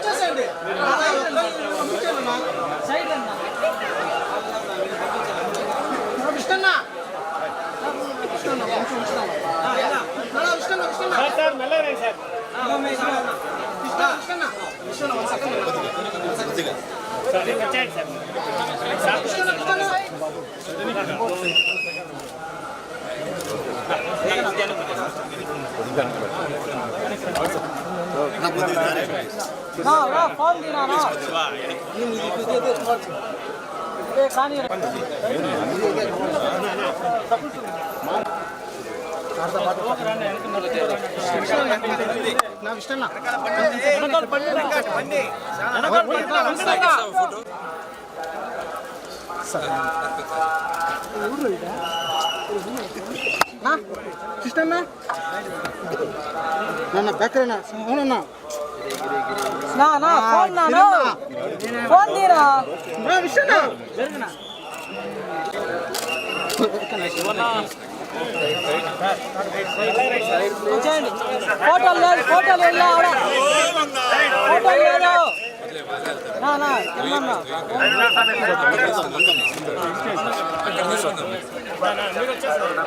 వచ్చేసండి. సైడ్ అన్నా విష్ణన్నా విష్ణన్నా కొంచెం విష్ణన్నా విష్ణన్నా సార్ సార్. సార్. సార్ ना ना फॉर्म देना ना ये मुझे दे दे थोड़ा ये खानी है నా ఇష్టం నా సిస్టన్నా నా బ్యాక్ అవునన్నా నా నా ఫోన్ నా ఫోన్ తీరా? వచ్చేయండి హోటల్ లేదు హోటల్ వెళ్ళా ఆవిడ హోటల్ లేదు నా నా మీరు వచ్చేసారు